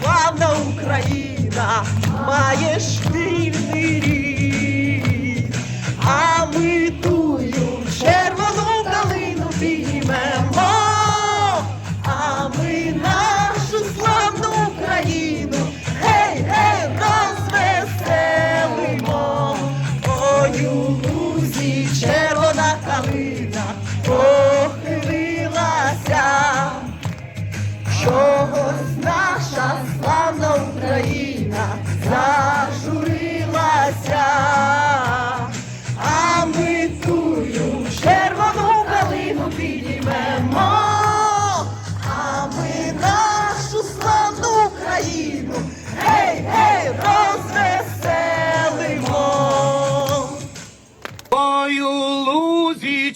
славна Україна, маєш вільний